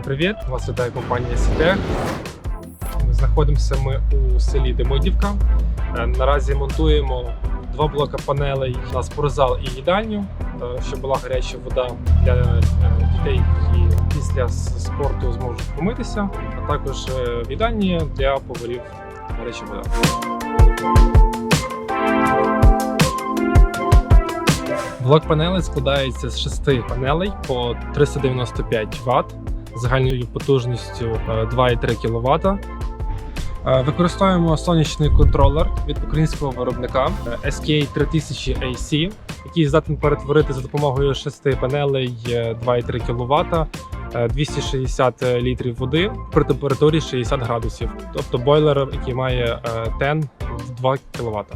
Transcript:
привіт! Вас вітає компанія Сітех. Знаходимося ми у селі Демидівка. Е, Наразі монтуємо два блока панелей на спортзал і їдальню, е, щоб була гаряча вода для е, дітей, які після спорту зможуть помитися, а також в їдальні для поварів гаряча вода. Блок панелей складається з шести панелей по 395 Вт загальною потужністю е, 2,3 кВт. Е, Використовуємо сонячний контролер від українського виробника е, SK 3000 AC, який здатен перетворити за допомогою шести панелей е, 2,3 кВт. е, 260 літрів води при температурі 60 градусів, тобто бойлер, який має е, тен в 2 кВт.